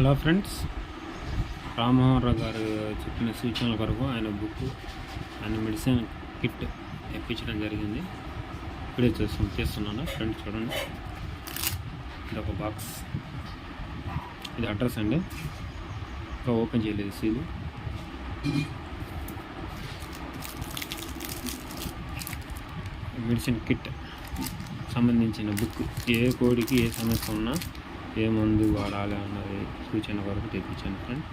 Hello friends Rammohan గారు చెప్పిన సూచనల కొరకు ఆయన బుక్ ఆయన మెడిసిన్ కిట్ తెప్పించడం జరిగింది. ఇప్పుడే చూస్తు చేస్తున్నాను ఫ్రెండ్స్ చూడండి. ఇది ఒక బాక్స్ ఇది అడ్రస్ అండి. ఇంకా ఓపెన్ చేయలేదు సీలు. మెడిసిన్ కిట్ సంబంధించిన బుక్. ఏ కోడికి ఏ సమస్య ఉన్నా ఏ మందు వాడాలి అన్న సూచన వరకు తెప్పించాను ఫ్రెండ్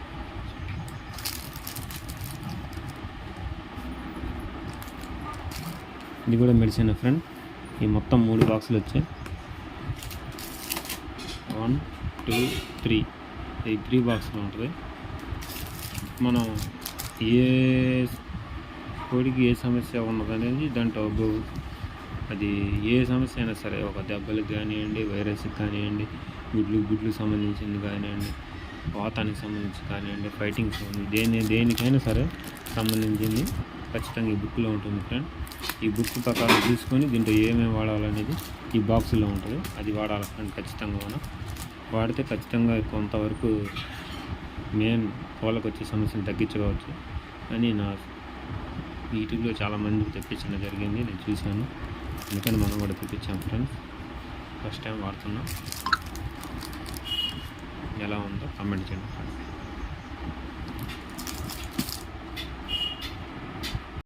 ఇది కూడా మెడిసిన్ ఫ్రెండ్ ఈ మొత్తం మూడు బాక్సులు వచ్చాయి. వన్ టూ త్రీ ఈ త్రీ బాక్స్లో ఉంటుంది. మనం ఏ కోడికి ఏ సమస్య ఉన్నదనేది దాంట్లో అది ఏ సమస్య అయినా సరే ఒక దెబ్బలకు కానివ్వండి వైరస్కి కానివ్వండి గుడ్లు గుడ్లు సంబంధించింది కానివ్వండి వాతానికి సంబంధించి కానివ్వండి ఫైటింగ్ సంబంధించి దేని దేనికైనా సరే సంబంధించింది ఖచ్చితంగా ఈ బుక్లో ఉంటుంది ఫ్రెండ్. ఈ బుక్ ప్రకారం తీసుకొని దీంట్లో ఏమేమి వాడాలనేది ఈ బాక్స్లో ఉంటుంది. అది వాడాలి ఫ్రెండ్ ఖచ్చితంగా మనం. వాడితే ఖచ్చితంగా కొంతవరకు మెయిన్ కోళ్ళకు వచ్చే సమస్యను తగ్గించుకోవచ్చు అని నా యూట్యూబ్లో చాలా మందికి తెప్పించడం జరిగింది. నేను చూశాను. అందుకని మనం కూడా పిలిపించాం ఫ్రెండ్స్ ఫస్ట్ టైం వాడుతున్నాం. ఎలా ఉందో కమెంట్ చేయండి ఫ్రెండ్స్